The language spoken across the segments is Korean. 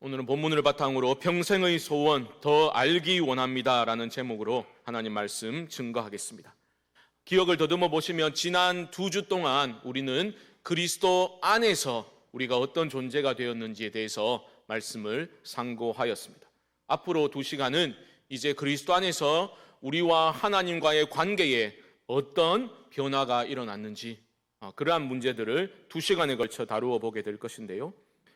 오늘은 본문을 바탕으로 평생의 소원 더 알기 원합니다 라는 제목으로 하나님 말씀 증거하겠습니다. 기억을 더듬어 보시면 지난 두 주 동안 우리는 그리스도 안에서 우리가 어떤 존재가 되었는지에 대해서 말씀을 상고하였습니다. 앞으로 두 시간은 이제 그리스도 안에서 우리와 하나님과의 관계에 어떤 변화가 일어났는지 어, 그러한 문제들을 두 시간에 걸쳐 다루어 보게 될 것인데요.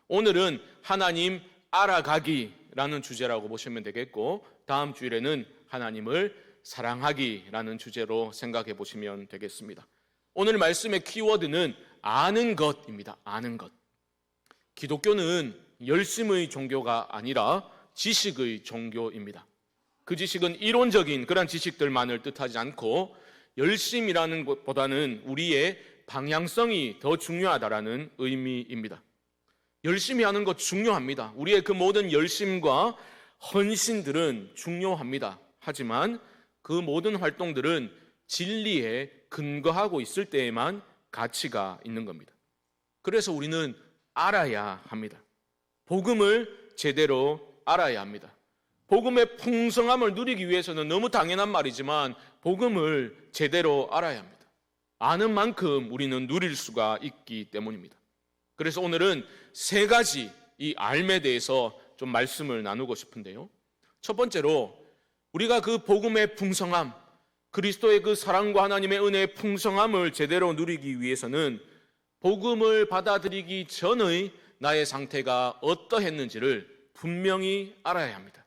오늘은 하나님 알아가기라는 주제라고 보시면 되겠고 다음 주일에는 하나님을 사랑하기라는 주제로 생각해 보시면 되겠습니다. 오늘 말씀의 키워드는 아는 것입니다. 아는 것. 기독교는 열심의 종교가 아니라 지식의 종교입니다. 그 지식은 이론적인 그런 지식들만을 뜻하지 않고 열심이라는 것보다는 우리의 방향성이 더 중요하다라는 의미입니다. 열심히 하는 것 중요합니다. 우리의 그 모든 열심과 헌신들은 중요합니다. 하지만 그 모든 활동들은 진리에 근거하고 있을 때에만 가치가 있는 겁니다. 그래서 우리는 알아야 합니다. 복음을 제대로 알아야 합니다. 복음의 풍성함을 누리기 위해서는 너무 당연한 말이지만 복음을 제대로 알아야 합니다. 아는 만큼 우리는 누릴 수가 있기 때문입니다. 그래서 오늘은 세 가지 이 알에 대해서 좀 말씀을 나누고 싶은데요. 첫 번째로 우리가 그 복음의 풍성함, 그리스도의 그 사랑과 하나님의 은혜의 풍성함을 제대로 누리기 위해서는 복음을 받아들이기 전의 나의 상태가 어떠했는지를 분명히 알아야 합니다.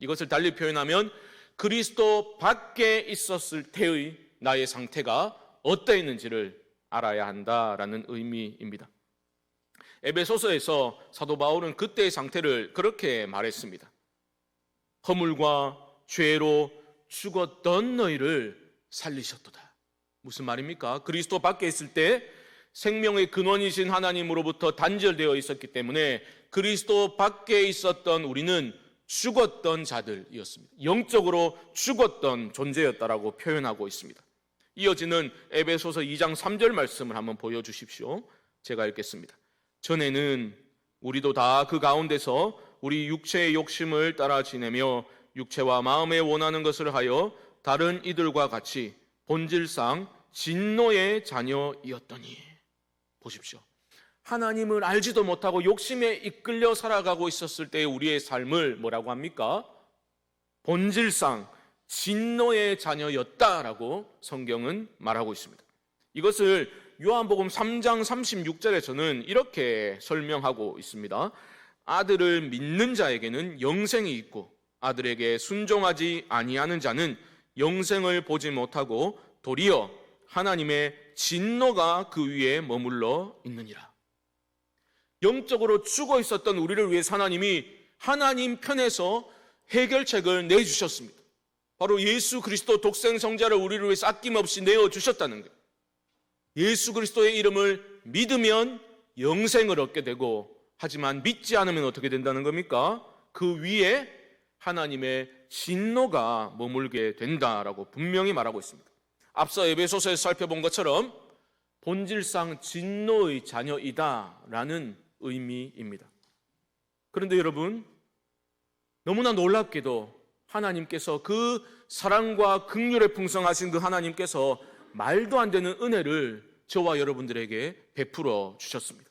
이것을 달리 표현하면 그리스도 밖에 있었을 때의 나의 상태가 어떠했는지를 알아야 한다라는 의미입니다. 에베소서에서 사도 바울은 그때의 상태를 그렇게 말했습니다. 허물과 죄로 죽었던 너희를 살리셨도다. 무슨 말입니까? 그리스도 밖에 있을 때 생명의 근원이신 하나님으로부터 단절되어 있었기 때문에 그리스도 밖에 있었던 우리는 죽었던 자들이었습니다. 영적으로 죽었던 존재였다라고 표현하고 있습니다. 이어지는 에베소서 2장 3절 말씀을 한번 보여 주십시오. 제가 읽겠습니다. 전에는 우리도 다 그 가운데서 우리 육체의 욕심을 따라 지내며 육체와 마음에 원하는 것을 하여 다른 이들과 같이 본질상 진노의 자녀이었더니 보십시오. 하나님을 알지도 못하고 욕심에 이끌려 살아가고 있었을 때 우리의 삶을 뭐라고 합니까? 본질상 진노의 자녀였다라고 성경은 말하고 있습니다. 이것을 요한복음 3장 36절에서는 이렇게 설명하고 있습니다. 아들을 믿는 자에게는 영생이 있고 아들에게 순종하지 아니하는 자는 영생을 보지 못하고 도리어 하나님의 진노가 그 위에 머물러 있느니라. 영적으로 죽어 있었던 우리를 위해 하나님이 하나님 편에서 해결책을 내주셨습니다. 바로 예수 그리스도 독생 성자를 우리를 위해 아낌없이 내어 주셨다는 거 예수 그리스도의 이름을 믿으면 영생을 얻게 되고 하지만 믿지 않으면 어떻게 된다는 겁니까? 그 위에 하나님의 진노가 머물게 된다라고 분명히 말하고 있습니다. 앞서 에베소서에서 살펴본 것처럼 본질상 진노의 자녀이다라는 의미입니다. 그런데 여러분 너무나 놀랍게도 하나님께서 그 사랑과 극률에 풍성하신 그 하나님께서 말도 안 되는 은혜를 저와 여러분들에게 베풀어 주셨습니다.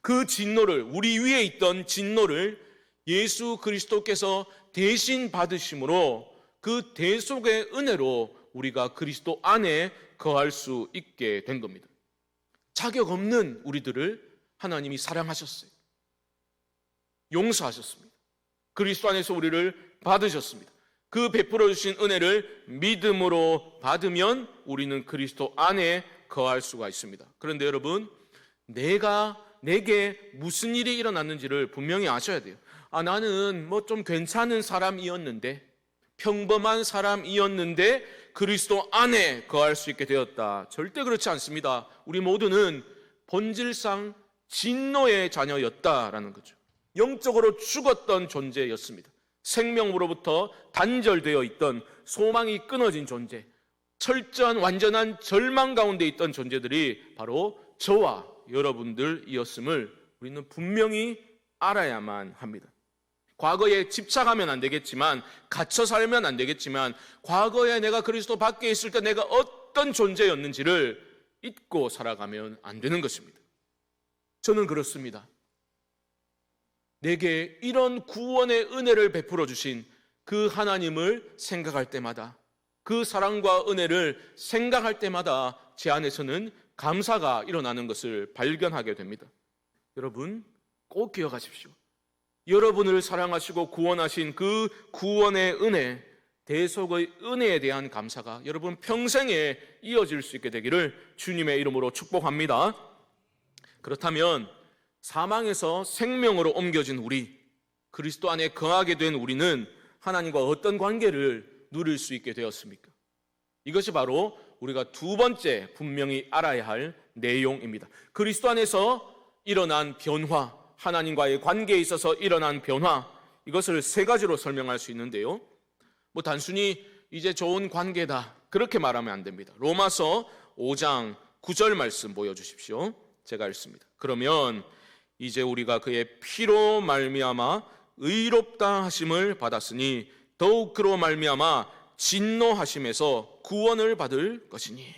그 진노를 우리 위에 있던 진노를 예수 그리스도께서 대신 받으심으로 그 대속의 은혜로 우리가 그리스도 안에 거할 수 있게 된 겁니다. 자격 없는 우리들을 하나님이 사랑하셨어요. 용서하셨습니다. 그리스도 안에서 우리를 받으셨습니다. 그 베풀어 주신 은혜를 믿음으로 받으면 우리는 그리스도 안에 거할 수가 있습니다. 그런데 여러분, 내가 내게 무슨 일이 일어났는지를 분명히 아셔야 돼요. 아, 나는 뭐 좀 괜찮은 사람이었는데, 평범한 사람이었는데, 그리스도 안에 거할 수 있게 되었다. 절대 그렇지 않습니다. 우리 모두는 본질상 진노의 자녀였다라는 거죠. 영적으로 죽었던 존재였습니다. 생명으로부터 단절되어 있던 소망이 끊어진 존재, 철저한 완전한 절망 가운데 있던 존재들이 바로 저와 여러분들이었음을 우리는 분명히 알아야만 합니다. 과거에 집착하면 안 되겠지만, 갇혀 살면 안 되겠지만, 과거에 내가 그리스도 밖에 있을 때 내가 어떤 존재였는지를 잊고 살아가면 안 되는 것입니다. 저는 그렇습니다. 내게 이런 구원의 은혜를 베풀어 주신 그 하나님을 생각할 때마다 그 사랑과 은혜를 생각할 때마다 제 안에서는 감사가 일어나는 것을 발견하게 됩니다. 여러분 꼭 기억하십시오. 여러분을 사랑하시고 구원하신 그 구원의 은혜, 대속의 은혜에 대한 감사가 여러분 평생에 이어질 수 있게 되기를 주님의 이름으로 축복합니다. 그렇다면 사망에서 생명으로 옮겨진 우리, 그리스도 안에 거하게 된 우리는 하나님과 어떤 관계를 누릴 수 있게 되었습니까? 이것이 바로 우리가 두 번째 분명히 알아야 할 내용입니다. 그리스도 안에서 일어난 변화, 하나님과의 관계에 있어서 일어난 변화, 이것을 세 가지로 설명할 수 있는데요. 뭐 단순히 이제 좋은 관계다. 그렇게 말하면 안 됩니다. 로마서 5장 9절 말씀 보여주십시오. 제가 읽습니다. 그러면 이제 우리가 그의 피로 말미암아 의롭다 하심을 받았으니 더욱 그로 말미암아 진노하심에서 구원을 받을 것이니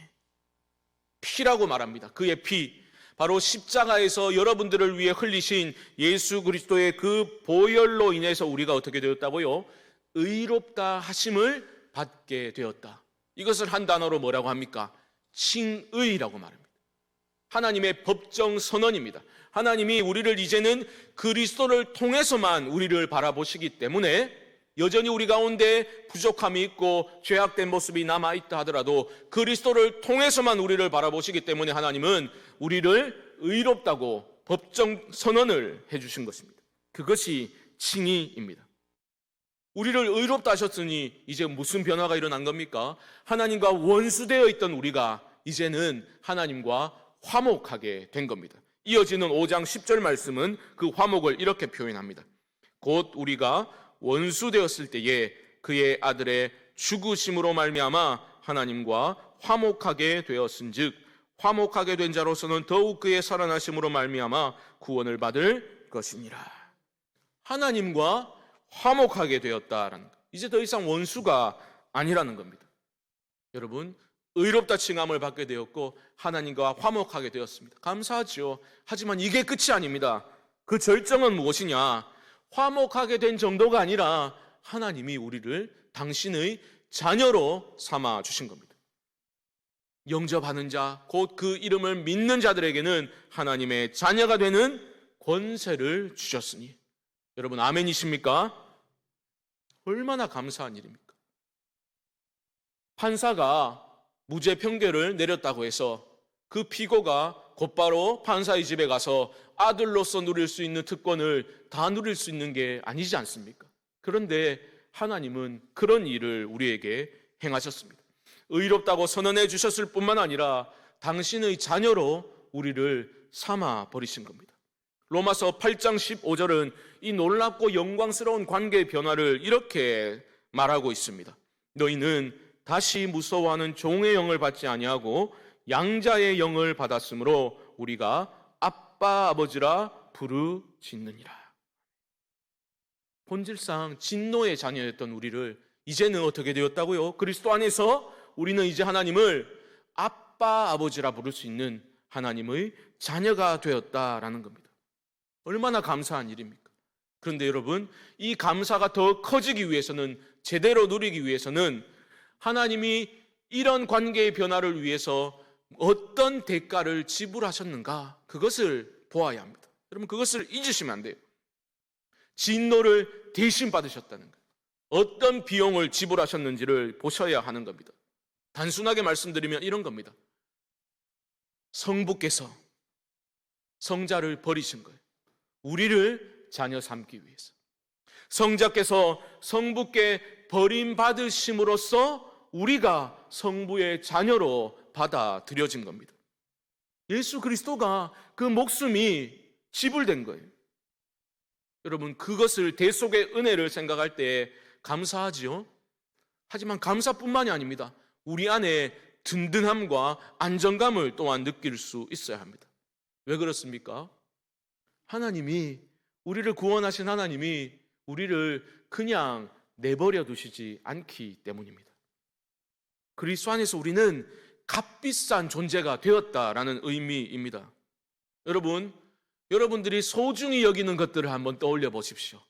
피라고 말합니다. 그의 피 바로 십자가에서 여러분들을 위해 흘리신 예수 그리스도의 그 보혈로 인해서 우리가 어떻게 되었다고요? 의롭다 하심을 받게 되었다. 이것을 한 단어로 뭐라고 합니까? 칭의라고 말합니다. 하나님의 법정 선언입니다. 하나님이 우리를 이제는 그리스도를 통해서만 우리를 바라보시기 때문에 여전히 우리 가운데 부족함이 있고 죄악된 모습이 남아 있다 하더라도 그리스도를 통해서만 우리를 바라보시기 때문에 하나님은 우리를 의롭다고 법정 선언을 해 주신 것입니다. 그것이 칭의입니다. 우리를 의롭다 하셨으니 이제 무슨 변화가 일어난 겁니까? 하나님과 원수되어 있던 우리가 이제는 하나님과 화목하게 된 겁니다. 이어지는 5장 10절 말씀은 그 화목을 이렇게 표현합니다. 곧 우리가 원수 되었을 때에 그의 아들의 죽으심으로 말미암아 하나님과 화목하게 되었은즉 화목하게 된 자로서는 더욱 그의 살아나심으로 말미암아 구원을 받을 것이니라. 하나님과 화목하게 되었다라는 것. 이제 더 이상 원수가 아니라는 겁니다. 여러분, 의롭다 칭함을 받게 되었고 하나님과 화목하게 되었습니다. 감사하지요. 하지만 이게 끝이 아닙니다. 그 절정은 무엇이냐? 화목하게 된 정도가 아니라 하나님이 우리를 당신의 자녀로 삼아 주신 겁니다. 영접하는 자, 곧 그 이름을 믿는 자들에게는 하나님의 자녀가 되는 권세를 주셨으니. 여러분, 아멘이십니까? 얼마나 감사한 일입니까? 판사가 무죄 판결을 내렸다고 해서 그 피고가 곧바로 판사의 집에 가서 아들로서 누릴 수 있는 특권을 다 누릴 수 있는 게 아니지 않습니까? 그런데 하나님은 그런 일을 우리에게 행하셨습니다. 의롭다고 선언해 주셨을 뿐만 아니라 당신의 자녀로 우리를 삼아 버리신 겁니다. 로마서 8장 15절은 이 놀랍고 영광스러운 관계의 변화를 이렇게 말하고 있습니다. 너희는 다시 무서워하는 종의 영을 받지 아니하고 양자의 영을 받았으므로 우리가 아빠 아버지라 부르짖느니라. 본질상 진노의 자녀였던 우리를 이제는 어떻게 되었다고요? 그리스도 안에서 우리는 이제 하나님을 아빠 아버지라 부를 수 있는 하나님의 자녀가 되었다라는 겁니다. 얼마나 감사한 일입니까? 그런데 여러분, 이 감사가 더 커지기 위해서는 제대로 누리기 위해서는 하나님이 이런 관계의 변화를 위해서 어떤 대가를 지불하셨는가 그것을 보아야 합니다. 여러분 그것을 잊으시면 안 돼요. 진노를 대신 받으셨다는 것. 어떤 비용을 지불하셨는지를 보셔야 하는 겁니다. 단순하게 말씀드리면 이런 겁니다. 성부께서 성자를 버리신 거예요. 우리를 자녀 삼기 위해서. 성자께서 성부께 버림받으심으로써 우리가 성부의 자녀로 받아들여진 겁니다. 예수 그리스도가 그 목숨이 지불된 거예요. 여러분, 그것을 대속의 은혜를 생각할 때 감사하지요? 하지만 감사뿐만이 아닙니다. 우리 안에 든든함과 안정감을 또한 느낄 수 있어야 합니다. 왜 그렇습니까? 하나님이, 우리를 구원하신 하나님이 우리를 그냥 내버려 두시지 않기 때문입니다. 그리스도 안에서 우리는 값비싼 존재가 되었다라는 의미입니다. 여러분, 여러분들이 소중히 여기는 것들을 한번 떠올려 보십시오.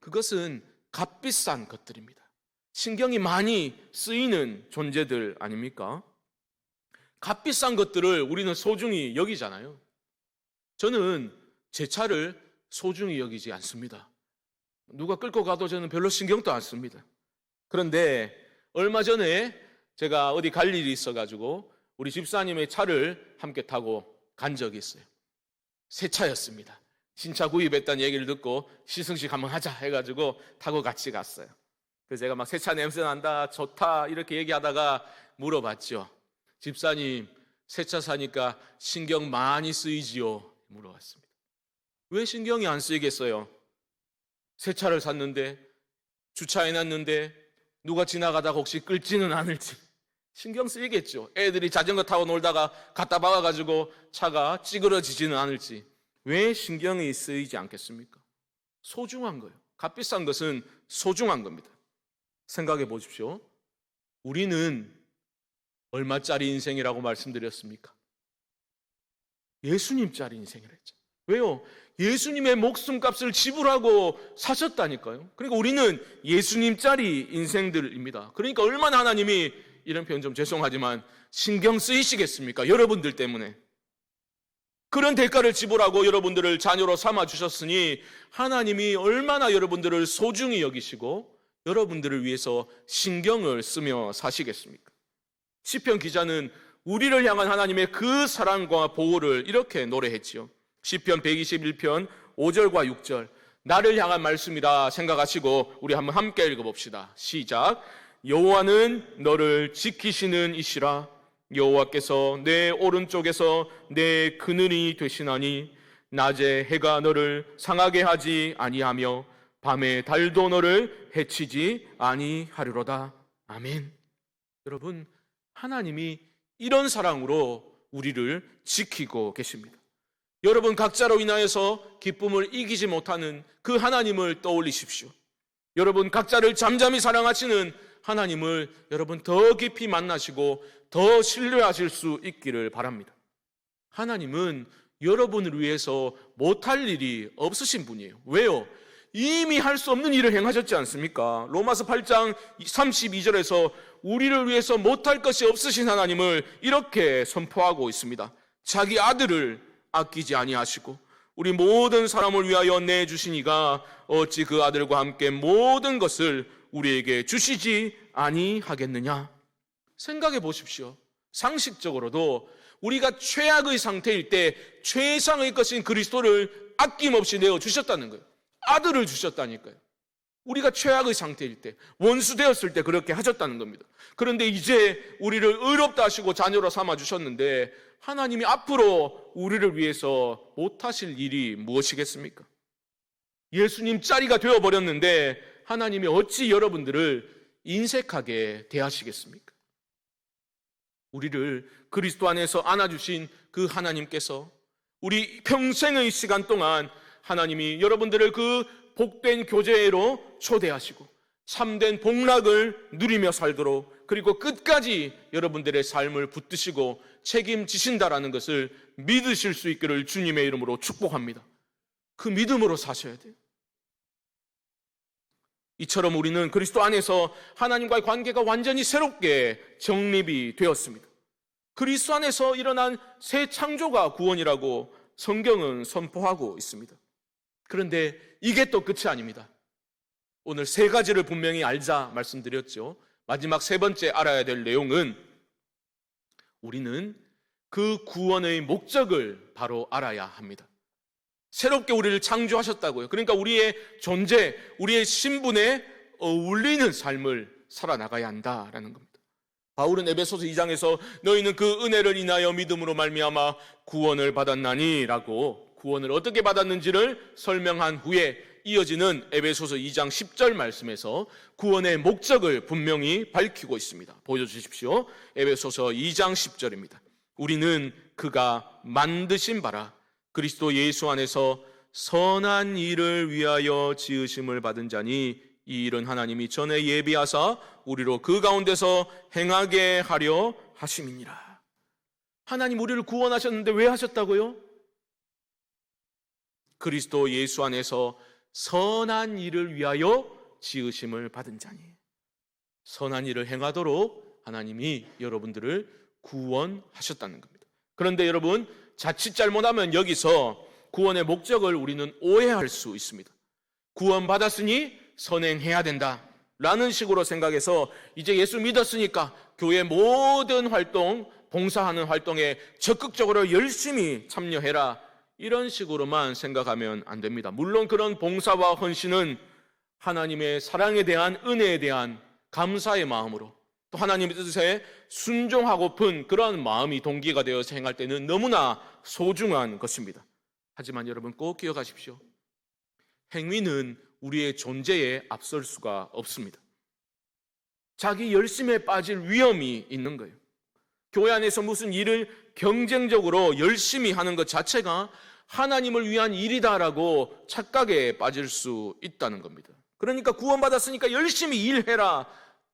그것은 값비싼 것들입니다. 신경이 많이 쓰이는 존재들 아닙니까? 값비싼 것들을 우리는 소중히 여기잖아요. 저는 제 차를 소중히 여기지 않습니다. 누가 끌고 가도 저는 별로 신경도 안 씁니다. 그런데 얼마 전에 제가 어디 갈 일이 있어가지고 우리 집사님의 차를 함께 타고 간 적이 있어요. 새 차였습니다. 신차 구입했다는 얘기를 듣고 시승식 한번 하자 해가지고 타고 같이 갔어요. 그래서 제가 막 새 차 냄새 난다, 좋다 이렇게 얘기하다가 물어봤죠. 집사님, 새 차 사니까 신경 많이 쓰이지요? 물어봤습니다. 왜 신경이 안 쓰이겠어요? 새 차를 샀는데 주차해 놨는데 누가 지나가다가 혹시 끌지는 않을지 신경 쓰이겠죠. 애들이 자전거 타고 놀다가 갖다 박아 가지고 차가 찌그러지지는 않을지 왜 신경이 쓰이지 않겠습니까? 소중한 거예요. 값비싼 것은 소중한 겁니다. 생각해 보십시오. 우리는 얼마짜리 인생이라고 말씀드렸습니까? 예수님짜리 인생이라 했죠. 왜요? 예수님의 목숨값을 지불하고 사셨다니까요. 그러니까 우리는 예수님짜리 인생들입니다. 그러니까 얼마나 하나님이 이런 표현 좀 죄송하지만 신경 쓰이시겠습니까? 여러분들 때문에. 그런 대가를 지불하고 여러분들을 자녀로 삼아 주셨으니 하나님이 얼마나 여러분들을 소중히 여기시고 여러분들을 위해서 신경을 쓰며 사시겠습니까? 시편 기자는 우리를 향한 하나님의 그 사랑과 보호를 이렇게 노래했지요. 시편 121편 5절과 6절 나를 향한 말씀이라 생각하시고 우리 한번 함께 읽어 봅시다. 시작. 여호와는 너를 지키시는 이시라 여호와께서 내 오른쪽에서 내 그늘이 되시나니 낮에 해가 너를 상하게 하지 아니하며 밤에 달도 너를 해치지 아니하리로다. 아멘. 여러분 하나님이 이런 사랑으로 우리를 지키고 계십니다. 여러분 각자로 인하여서 기쁨을 이기지 못하는 그 하나님을 떠올리십시오. 여러분 각자를 잠잠히 사랑하시는 하나님을 여러분 더 깊이 만나시고 더 신뢰하실 수 있기를 바랍니다. 하나님은 여러분을 위해서 못할 일이 없으신 분이에요. 왜요? 이미 할 수 없는 일을 행하셨지 않습니까? 로마서 8장 32절에서 우리를 위해서 못할 것이 없으신 하나님을 이렇게 선포하고 있습니다. 자기 아들을 아끼지 아니하시고 우리 모든 사람을 위하여 내 주시니가 어찌 그 아들과 함께 모든 것을 우리에게 주시지 아니하겠느냐? 생각해 보십시오. 상식적으로도 우리가 최악의 상태일 때 최상의 것인 그리스도를 아낌없이 내어 주셨다는 거예요. 아들을 주셨다니까요. 우리가 최악의 상태일 때, 원수 되었을 때 그렇게 하셨다는 겁니다. 그런데 이제 우리를 의롭다 하시고 자녀로 삼아 주셨는데 하나님이 앞으로 우리를 위해서 못하실 일이 무엇이겠습니까? 예수님 짜리가 되어버렸는데 하나님이 어찌 여러분들을 인색하게 대하시겠습니까? 우리를 그리스도 안에서 안아주신 그 하나님께서 우리 평생의 시간 동안 하나님이 여러분들을 그 복된 교제로 초대하시고 참된 복락을 누리며 살도록 그리고 끝까지 여러분들의 삶을 붙드시고 책임지신다라는 것을 믿으실 수 있기를 주님의 이름으로 축복합니다. 그 믿음으로 사셔야 돼요. 이처럼 우리는 그리스도 안에서 하나님과의 관계가 완전히 새롭게 정립이 되었습니다. 그리스도 안에서 일어난 새 창조가 구원이라고 성경은 선포하고 있습니다. 그런데 이게 또 끝이 아닙니다. 오늘 세 가지를 분명히 알자 말씀드렸죠. 마지막 세 번째 알아야 될 내용은 우리는 그 구원의 목적을 바로 알아야 합니다. 새롭게 우리를 창조하셨다고요. 그러니까 우리의 존재, 우리의 신분에 어울리는 삶을 살아나가야 한다라는 겁니다. 바울은 에베소서 2장에서 너희는 그 은혜를 인하여 믿음으로 말미암아 구원을 받았나니라고 구원을 어떻게 받았는지를 설명한 후에 이어지는 에베소서 2장 10절 말씀에서 구원의 목적을 분명히 밝히고 있습니다. 보여주십시오. 에베소서 2장 10절입니다. 우리는 그가 만드신 바라 그리스도 예수 안에서 선한 일을 위하여 지으심을 받은 자니 이 일은 하나님이 전에 예비하사 우리로 그 가운데서 행하게 하려 하심이니라. 하나님 우리를 구원하셨는데 왜 하셨다고요? 그리스도 예수 안에서 선한 일을 위하여 지으심을 받은 자니 선한 일을 행하도록 하나님이 여러분들을 구원하셨다는 겁니다. 그런데 여러분 자칫 잘못하면 여기서 구원의 목적을 우리는 오해할 수 있습니다. 구원받았으니 선행해야 된다. 라는 식으로 생각해서 이제 예수 믿었으니까 교회 모든 활동, 봉사하는 활동에 적극적으로 열심히 참여해라. 이런 식으로만 생각하면 안 됩니다. 물론 그런 봉사와 헌신은 하나님의 사랑에 대한 은혜에 대한 감사의 마음으로 또 하나님의 뜻에 순종하고픈 그런 마음이 동기가 되어서 행할 때는 너무나 소중한 것입니다. 하지만 여러분 꼭 기억하십시오. 행위는 우리의 존재에 앞설 수가 없습니다. 자기 열심에 빠질 위험이 있는 거예요. 교회 안에서 무슨 일을 경쟁적으로 열심히 하는 것 자체가 하나님을 위한 일이다라고 착각에 빠질 수 있다는 겁니다. 그러니까 구원받았으니까 열심히 일해라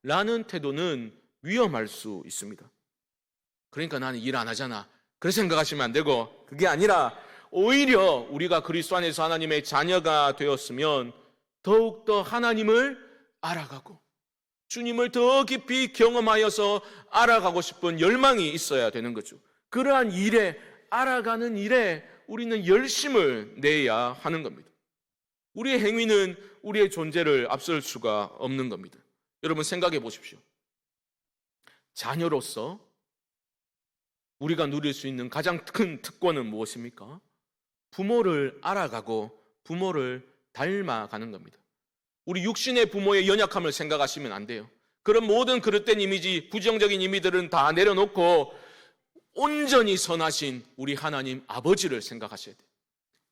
라는 태도는 위험할 수 있습니다. 그러니까 나는 일 안 하잖아. 그렇게 생각하시면 안 되고 그게 아니라 오히려 우리가 그리스도 안에서 하나님의 자녀가 되었으면 더욱더 하나님을 알아가고 주님을 더 깊이 경험하여서 알아가고 싶은 열망이 있어야 되는 거죠. 그러한 일에 알아가는 일에 우리는 열심을 내야 하는 겁니다. 우리의 행위는 우리의 존재를 앞설 수가 없는 겁니다. 여러분 생각해 보십시오. 자녀로서 우리가 누릴 수 있는 가장 큰 특권은 무엇입니까? 부모를 알아가고 부모를 닮아가는 겁니다. 우리 육신의 부모의 연약함을 생각하시면 안 돼요. 그런 모든 그릇된 이미지, 부정적인 이미들은 다 내려놓고 온전히 선하신 우리 하나님 아버지를 생각하셔야 돼요.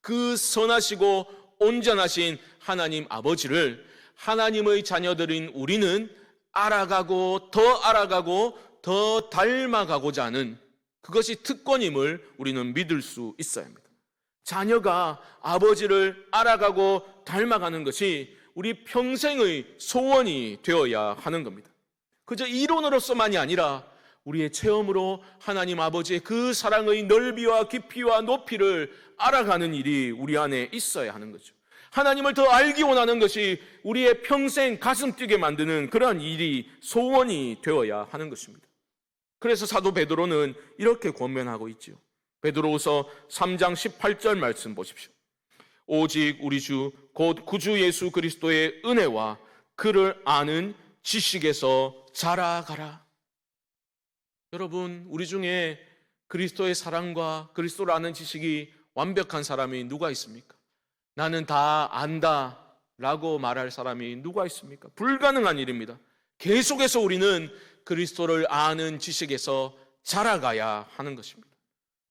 그 선하시고 온전하신 하나님 아버지를 하나님의 자녀들인 우리는 알아가고 더 알아가고 더 닮아가고자 하는 그것이 특권임을 우리는 믿을 수 있어야 합니다. 자녀가 아버지를 알아가고 닮아가는 것이 우리 평생의 소원이 되어야 하는 겁니다. 그저 이론으로서만이 아니라 우리의 체험으로 하나님 아버지의 그 사랑의 넓이와 깊이와 높이를 알아가는 일이 우리 안에 있어야 하는 거죠. 하나님을 더 알기 원하는 것이 우리의 평생 가슴 뛰게 만드는 그러한 일이 소원이 되어야 하는 것입니다. 그래서 사도 베드로는 이렇게 권면하고 있지요. 베드로후서 3장 18절 말씀 보십시오. 오직 우리 주 곧 구주 예수 그리스도의 은혜와 그를 아는 지식에서 자라가라. 여러분, 우리 중에 그리스도의 사랑과 그리스도를 아는 지식이 완벽한 사람이 누가 있습니까? 나는 다 안다 라고 말할 사람이 누가 있습니까? 불가능한 일입니다. 계속해서 우리는 그리스도를 아는 지식에서 자라가야 하는 것입니다.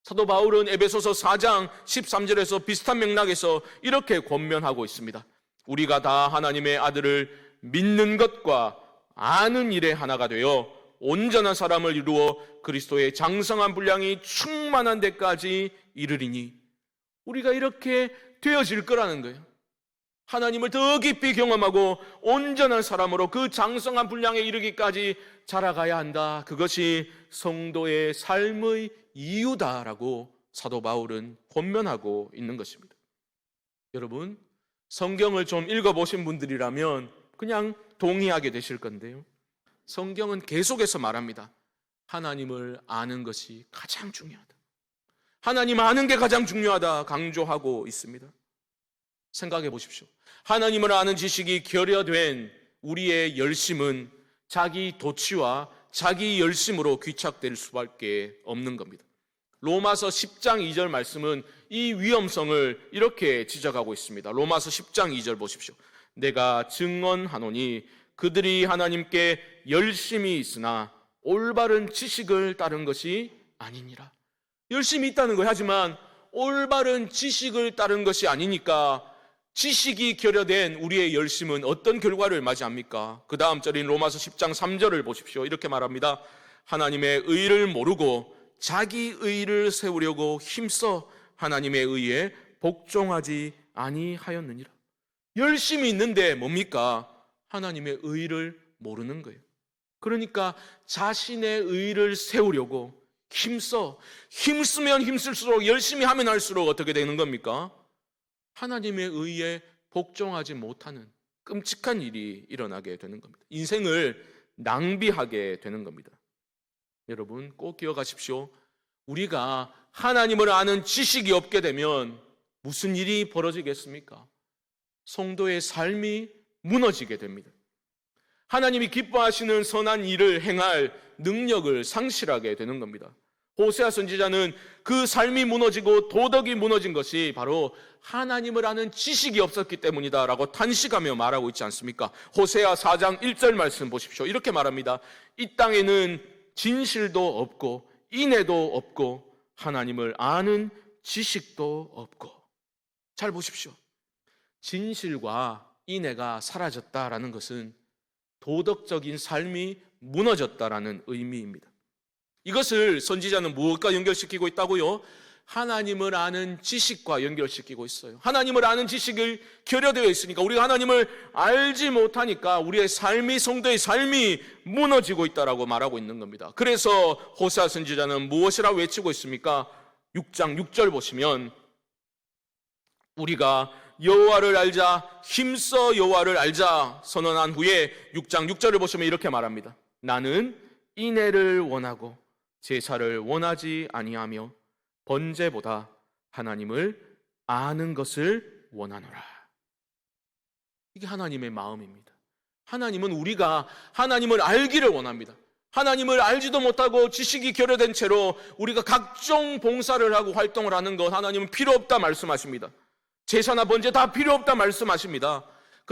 사도 바울은 에베소서 4장 13절에서 비슷한 맥락에서 이렇게 권면하고 있습니다. 우리가 다 하나님의 아들을 믿는 것과 아는 일에 하나가 되어 온전한 사람을 이루어 그리스도의 장성한 분량이 충만한 데까지 이르리니 우리가 이렇게 되어질 거라는 거예요. 하나님을 더 깊이 경험하고 온전한 사람으로 그 장성한 분량에 이르기까지 자라가야 한다. 그것이 성도의 삶의 이유다라고 사도 바울은 권면하고 있는 것입니다. 여러분, 성경을 좀 읽어보신 분들이라면 그냥 동의하게 되실 건데요. 성경은 계속해서 말합니다. 하나님을 아는 것이 가장 중요하다. 하나님 아는 게 가장 중요하다 강조하고 있습니다. 생각해 보십시오. 하나님을 아는 지식이 결여된 우리의 열심은 자기 도취와 자기 열심으로 귀착될 수밖에 없는 겁니다. 로마서 10장 2절 말씀은 이 위험성을 이렇게 지적하고 있습니다. 로마서 10장 2절 보십시오. 내가 증언하노니 그들이 하나님께 열심히 있으나 올바른 지식을 따른 것이 아니니라. 열심히 있다는 거 하지만 올바른 지식을 따른 것이 아니니까 지식이 결여된 우리의 열심은 어떤 결과를 맞이합니까? 그 다음 절인 로마서 10장 3절을 보십시오. 이렇게 말합니다. 하나님의 의를 모르고 자기 의를 세우려고 힘써 하나님의 의에 복종하지 아니하였느니라. 열심히 있는데 뭡니까? 하나님의 의를 모르는 거예요. 그러니까 자신의 의를 세우려고 힘써 힘쓰면 힘쓸수록 열심히 하면 할수록 어떻게 되는 겁니까? 하나님의 의에 복종하지 못하는 끔찍한 일이 일어나게 되는 겁니다. 인생을 낭비하게 되는 겁니다. 여러분 꼭 기억하십시오. 우리가 하나님을 아는 지식이 없게 되면 무슨 일이 벌어지겠습니까? 성도의 삶이 무너지게 됩니다. 하나님이 기뻐하시는 선한 일을 행할 능력을 상실하게 되는 겁니다. 호세아 선지자는 그 삶이 무너지고 도덕이 무너진 것이 바로 하나님을 아는 지식이 없었기 때문이다라고 탄식하며 말하고 있지 않습니까? 호세아 4장 1절 말씀 보십시오. 이렇게 말합니다. 이 땅에는 진실도 없고 인애도 없고 하나님을 아는 지식도 없고 잘 보십시오. 진실과 인애가 사라졌다라는 것은 도덕적인 삶이 무너졌다라는 의미입니다. 이것을 선지자는 무엇과 연결시키고 있다고요? 하나님을 아는 지식과 연결시키고 있어요. 하나님을 아는 지식을 결여되어 있으니까 우리가 하나님을 알지 못하니까 우리의 삶이 성도의 삶이 무너지고 있다라고 말하고 있는 겁니다. 그래서 호사 선지자는 무엇이라 외치고 있습니까? 6장 6절 보시면 우리가 여호와를 알자 힘써 여호와를 알자 선언한 후에 6장 6절을 보시면 이렇게 말합니다. 나는 인애를 원하고 제사를 원하지 아니하며 번제보다 하나님을 아는 것을 원하노라. 이게 하나님의 마음입니다. 하나님은 우리가 하나님을 알기를 원합니다. 하나님을 알지도 못하고 지식이 결여된 채로 우리가 각종 봉사를 하고 활동을 하는 것 하나님은 필요 없다 말씀하십니다. 제사나 번제 다 필요 없다 말씀하십니다.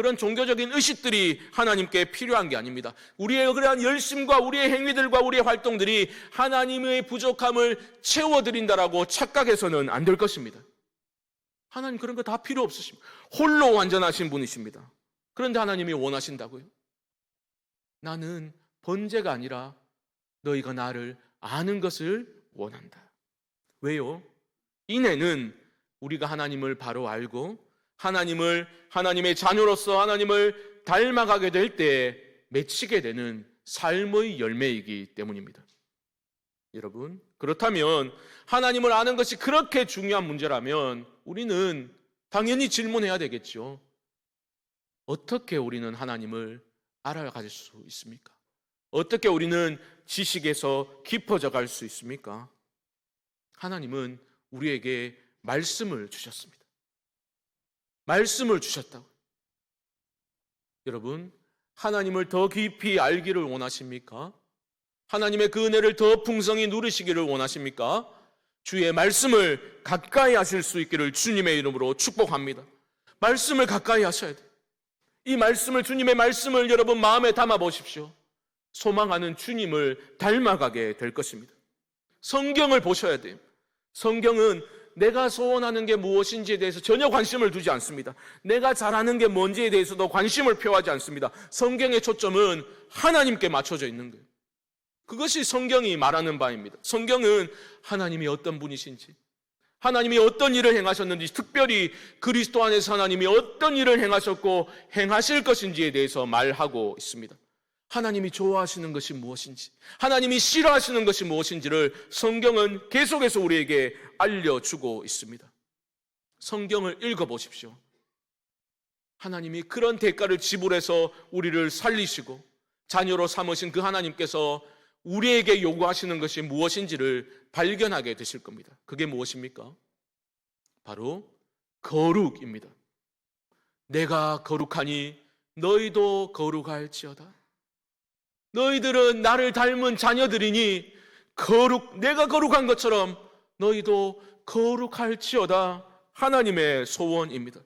그런 종교적인 의식들이 하나님께 필요한 게 아닙니다. 우리의 그러한 열심과 우리의 행위들과 우리의 활동들이 하나님의 부족함을 채워드린다라고 착각해서는 안 될 것입니다. 하나님 그런 거 다 필요 없으십니다. 홀로 완전하신 분이십니다. 그런데 하나님이 원하신다고요? 나는 번제가 아니라 너희가 나를 아는 것을 원한다. 왜요? 인애는 우리가 하나님을 바로 알고 하나님을 하나님의 자녀로서 하나님을 닮아가게 될 때 맺히게 되는 삶의 열매이기 때문입니다. 여러분, 그렇다면 하나님을 아는 것이 그렇게 중요한 문제라면 우리는 당연히 질문해야 되겠죠. 어떻게 우리는 하나님을 알아가질 수 있습니까? 어떻게 우리는 지식에서 깊어져 갈 수 있습니까? 하나님은 우리에게 말씀을 주셨습니다. 말씀을 주셨다고. 여러분, 하나님을 더 깊이 알기를 원하십니까? 하나님의 그 은혜를 더 풍성히 누리시기를 원하십니까? 주의 말씀을 가까이 하실 수 있기를 주님의 이름으로 축복합니다. 말씀을 가까이 하셔야 돼요. 이 말씀을, 주님의 말씀을 여러분 마음에 담아 보십시오. 소망하는 주님을 닮아가게 될 것입니다. 성경을 보셔야 돼요. 성경은 내가 소원하는 게 무엇인지에 대해서 전혀 관심을 두지 않습니다. 내가 잘하는 게 뭔지에 대해서도 관심을 표하지 않습니다. 성경의 초점은 하나님께 맞춰져 있는 거예요. 그것이 성경이 말하는 바입니다. 성경은 하나님이 어떤 분이신지, 하나님이 어떤 일을 행하셨는지, 특별히 그리스도 안에서 하나님이 어떤 일을 행하셨고 행하실 것인지에 대해서 말하고 있습니다. 하나님이 좋아하시는 것이 무엇인지, 하나님이 싫어하시는 것이 무엇인지를 성경은 계속해서 우리에게 알려주고 있습니다. 성경을 읽어보십시오. 하나님이 그런 대가를 지불해서 우리를 살리시고 자녀로 삼으신 그 하나님께서 우리에게 요구하시는 것이 무엇인지를 발견하게 되실 겁니다. 그게 무엇입니까? 바로 거룩입니다. 내가 거룩하니 너희도 거룩할지어다. 너희들은 나를 닮은 자녀들이니 거룩, 내가 거룩한 것처럼 너희도 거룩할지어다. 하나님의 소원입니다.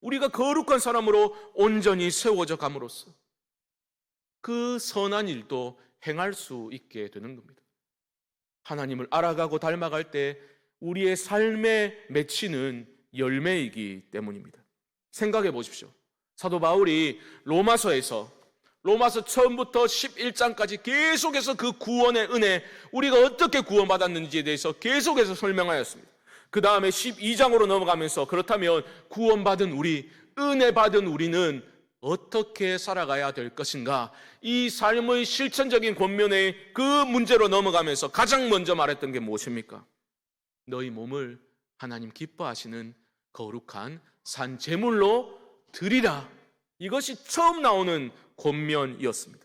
우리가 거룩한 사람으로 온전히 세워져 감으로써 그 선한 일도 행할 수 있게 되는 겁니다. 하나님을 알아가고 닮아갈 때 우리의 삶에 맺히는 열매이기 때문입니다. 생각해 보십시오. 사도 바울이 로마서에서 로마서 처음부터 11장까지 계속해서 그 구원의 은혜, 우리가 어떻게 구원받았는지에 대해서 계속해서 설명하였습니다. 그 다음에 12장으로 넘어가면서 그렇다면 구원받은 우리, 은혜 받은 우리는 어떻게 살아가야 될 것인가? 이 삶의 실천적인 권면의 그 문제로 넘어가면서 가장 먼저 말했던 게 무엇입니까? 너희 몸을 하나님 기뻐하시는 거룩한 산 제물로 드리라. 이것이 처음 나오는 권면이었습니다.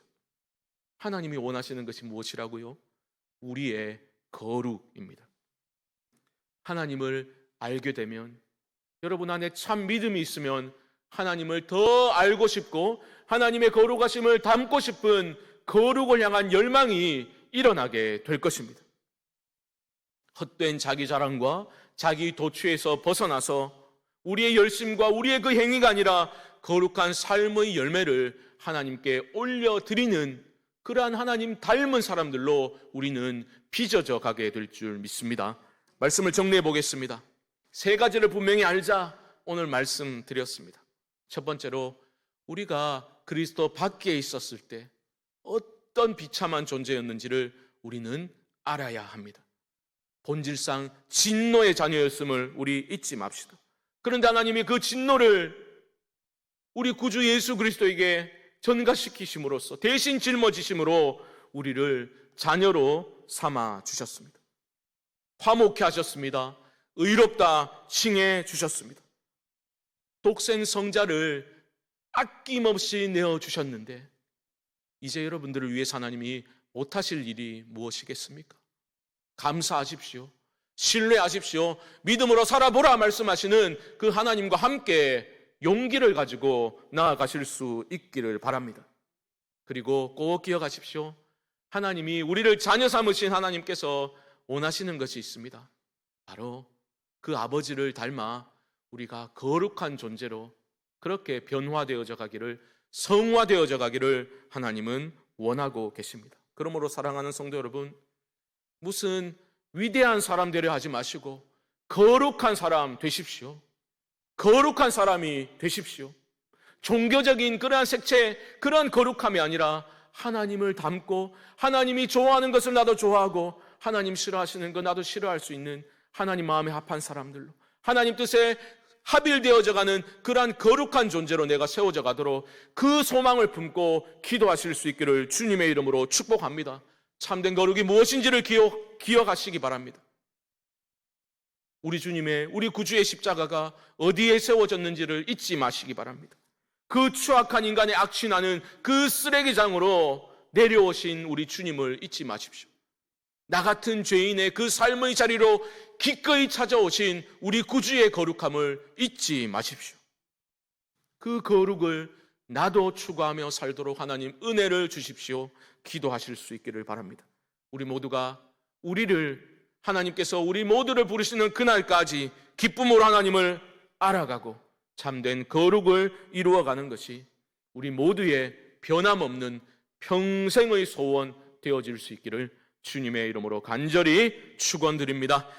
하나님이 원하시는 것이 무엇이라고요? 우리의 거룩입니다. 하나님을 알게 되면 여러분 안에 참 믿음이 있으면 하나님을 더 알고 싶고 하나님의 거룩하심을 담고 싶은 거룩을 향한 열망이 일어나게 될 것입니다. 헛된 자기 자랑과 자기 도취에서 벗어나서 우리의 열심과 우리의 그 행위가 아니라 거룩한 삶의 열매를 하나님께 올려드리는 그러한 하나님 닮은 사람들로 우리는 빚어져 가게 될 줄 믿습니다. 말씀을 정리해 보겠습니다. 세 가지를 분명히 알자 오늘 말씀드렸습니다. 첫 번째로 우리가 그리스도 밖에 있었을 때 어떤 비참한 존재였는지를 우리는 알아야 합니다. 본질상 진노의 자녀였음을 우리 잊지 맙시다. 그런데 하나님이 그 진노를 우리 구주 예수 그리스도에게 전가시키심으로써 대신 짊어지심으로 우리를 자녀로 삼아 주셨습니다. 화목해 하셨습니다. 의롭다 칭해 주셨습니다. 독생 성자를 아낌없이 내어 주셨는데 이제 여러분들을 위해서 하나님이 못하실 일이 무엇이겠습니까? 감사하십시오. 신뢰하십시오. 믿음으로 살아보라 말씀하시는 그 하나님과 함께 용기를 가지고 나아가실 수 있기를 바랍니다. 그리고 꼭 기억하십시오. 하나님이 우리를 자녀 삼으신 하나님께서 원하시는 것이 있습니다. 바로 그 아버지를 닮아 우리가 거룩한 존재로 그렇게 변화되어져 가기를 성화되어져 가기를 하나님은 원하고 계십니다. 그러므로 사랑하는 성도 여러분, 무슨 위대한 사람 되려 하지 마시고 거룩한 사람 되십시오. 거룩한 사람이 되십시오. 종교적인 그러한 색채, 그러한 거룩함이 아니라 하나님을 닮고 하나님이 좋아하는 것을 나도 좋아하고 하나님 싫어하시는 것 나도 싫어할 수 있는 하나님 마음에 합한 사람들로 하나님 뜻에 합일되어져 가는 그러한 거룩한 존재로 내가 세워져 가도록 그 소망을 품고 기도하실 수 있기를 주님의 이름으로 축복합니다. 참된 거룩이 무엇인지를 기억, 기억하시기 바랍니다. 우리 주님의, 우리 구주의 십자가가 어디에 세워졌는지를 잊지 마시기 바랍니다. 그 추악한 인간의 악취나는 그 쓰레기장으로 내려오신 우리 주님을 잊지 마십시오. 나 같은 죄인의 그 삶의 자리로 기꺼이 찾아오신 우리 구주의 거룩함을 잊지 마십시오. 그 거룩을 나도 추구하며 살도록 하나님 은혜를 주십시오. 기도하실 수 있기를 바랍니다. 우리 모두가 우리를 하나님께서 우리 모두를 부르시는 그날까지 기쁨으로 하나님을 알아가고 참된 거룩을 이루어가는 것이 우리 모두의 변함없는 평생의 소원 되어질 수 있기를 주님의 이름으로 간절히 축원드립니다.